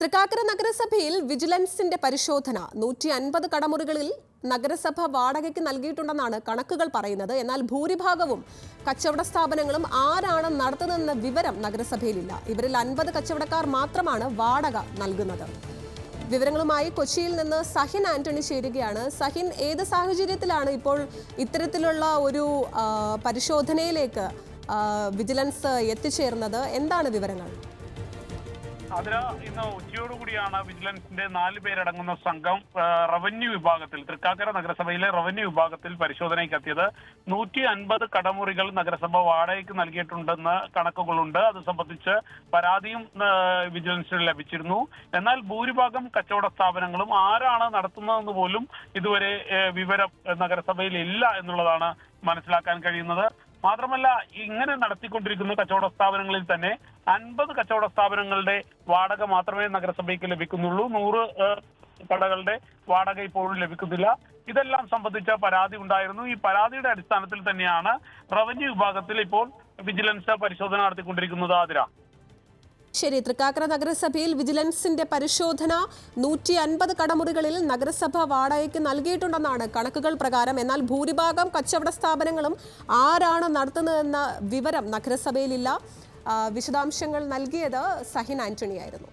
തൃക്കാക്കര നഗരസഭയിൽ വിജിലൻസിന്റെ പരിശോധന. നൂറ്റി അൻപത് കടമുറികളിൽ നഗരസഭ വാടകയ്ക്ക് നൽകിയിട്ടുണ്ടെന്നാണ് കണക്കുകൾ പറയുന്നത്. എന്നാൽ ഭൂരിഭാഗവും കച്ചവട സ്ഥാപനങ്ങളും ആരാണ് നടത്തുന്നതെന്ന വിവരം നഗരസഭയിലില്ല. ഇവരിൽ അൻപത് കച്ചവടക്കാർ മാത്രമാണ് വാടക നൽകുന്നത്. വിവരങ്ങളുമായി കൊച്ചിയിൽ നിന്ന് സഹിൻ ആന്റണി ചേരുകയാണ്. സഹിൻ ഏത് സാഹചര്യത്തിലാണ് ഇപ്പോൾ ഇത്തരത്തിലുള്ള ഒരു പരിശോധനയിലേക്ക് വിജിലൻസ് എത്തിച്ചേർന്നത്? എന്താണ് വിവരങ്ങൾ? അതിന് ഇന്ന് ഉച്ചയോടുകൂടിയാണ് വിജിലൻസിന്റെ നാല് പേരടങ്ങുന്ന സംഘം റവന്യൂ വിഭാഗത്തിൽ തൃക്കാക്കര നഗരസഭയിലെ റവന്യൂ വിഭാഗത്തിൽ പരിശോധനയ്ക്ക് എത്തിയത്. നൂറ്റി അൻപത് കടമുറികൾ നഗരസഭ വാടകയ്ക്ക് നൽകിയിട്ടുണ്ടെന്ന് കണക്കുകളുണ്ട്. അത് സംബന്ധിച്ച് പരാതിയും വിജിലൻസിന് ലഭിച്ചിരുന്നു. എന്നാൽ ഭൂരിഭാഗം കച്ചവട സ്ഥാപനങ്ങളും ആരാണ് നടത്തുന്നതെന്ന് പോലും ഇതുവരെ വിവരം നഗരസഭയിൽ ഇല്ല എന്നുള്ളതാണ് മനസ്സിലാക്കാൻ കഴിയുന്നത്. മാത്രമല്ല ഇങ്ങനെ നടത്തിക്കൊണ്ടിരിക്കുന്ന കച്ചവട സ്ഥാപനങ്ങളിൽ തന്നെ അൻപത് കച്ചവട സ്ഥാപനങ്ങളുടെ വാടക മാത്രമേ നഗരസഭയ്ക്ക് ലഭിക്കുന്നുള്ളൂ. നൂറ് കടകളുടെ വാടക ഇപ്പോഴും ലഭിക്കുന്നില്ല. ഇതെല്ലാം സംബന്ധിച്ച പരാതി ഉണ്ടായിരുന്നു. ഈ പരാതിയുടെ അടിസ്ഥാനത്തിൽ തന്നെയാണ് റവന്യൂ വിഭാഗത്തിൽ ഇപ്പോൾ വിജിലൻസ് പരിശോധന നടത്തിക്കൊണ്ടിരിക്കുന്നത് ആതിര. ശരി തൃക്കാക്കര നഗരസഭയിൽ വിജിലൻസിന്റെ പരിശോധന നൂറ്റി അൻപത് കടമുറികളിൽ നഗരസഭ വാടകയ്ക്ക് നൽകിയിട്ടുണ്ടെന്നാണ് കണക്കുകൾ പ്രകാരം. എന്നാൽ ഭൂരിഭാഗം കച്ചവട സ്ഥാപനങ്ങളും ആരാണ് നടത്തുന്നതെന്ന വിവരം നഗരസഭയിലില്ല. വിശദാംശങ്ങൾ നൽകിയത് സഹിൻ ആന്റണി ആയിരുന്നു